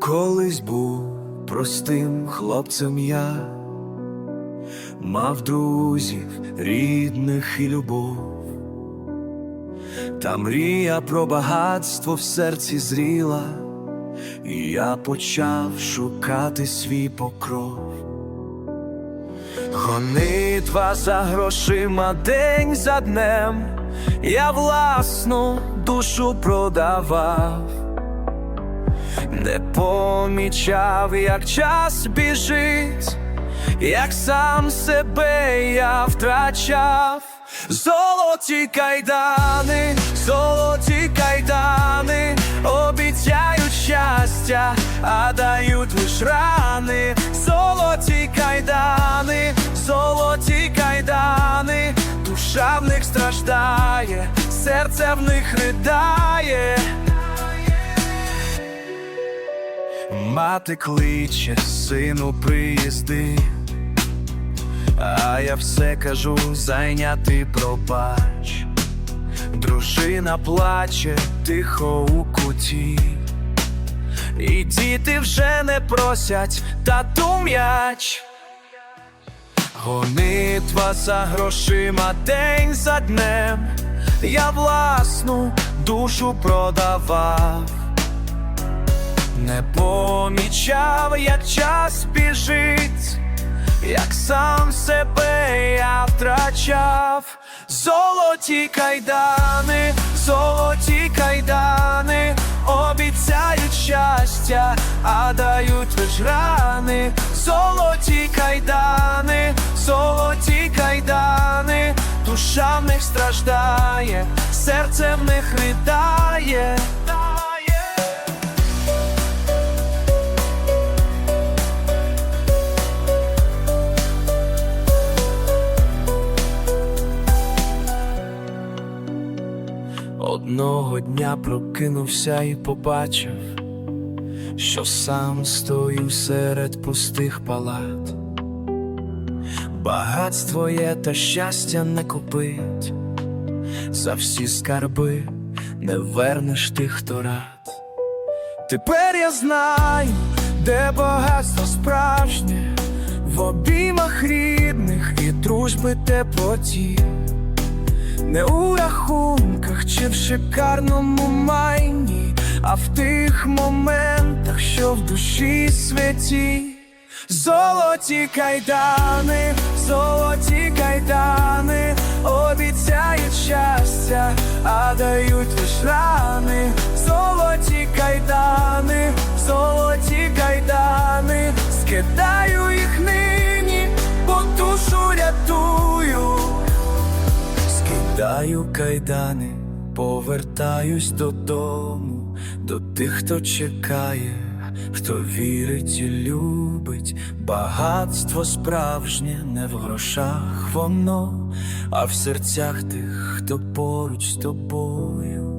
Колись був простим хлопцем я, мав друзів, рідних і любов, та мрія про багатство в серці зріла, і я почав шукати свій покров. Гонитва за грошима день за днем, я власну душу продавав, не помічав, як час біжить, як сам себе я втрачав. Золоті кайдани, золоті кайдани, обіцяють щастя, а дають лиш рани, золоті кайдани, золоті кайдани, душа в них страждає, серце в них ридає. Мати кличе, сину, приїзди. А я все кажу, зайнятий пробач. Дружина плаче тихо у куті, і діти вже не просять тату м'яч. Гонитва за грошима день за днем, я власну душу продавав, не помічав, як час біжить як сам себе я втрачав, золоті кайдани, золоті кайдани, обіцяють щастя, а дають лиш рани, золоті кайдани, золоті кайдани, душа в них страждає, серце в них ридає. Одного дня прокинувся і побачив, що сам стою серед пустих палат. Багатство є та щастя не купить, за всі скарби не вернеш тих, хто рад. Тепер я знаю, де багатство справжнє, в обіймах рідних і дружби теплоті. Не у рахунках чи в шикарному майні, а в тих моментах, що в душі святі. Золоті кайдани, золоті кайдани, обіцяють щастя, а дають лиш рани. Золоті кайдани, золоті кайдани, скидаю Скидаю кайдани, повертаюсь додому, до тих, хто чекає, хто вірить і любить, багатство справжнє не в грошах воно, а в серцях тих, хто поруч з тобою.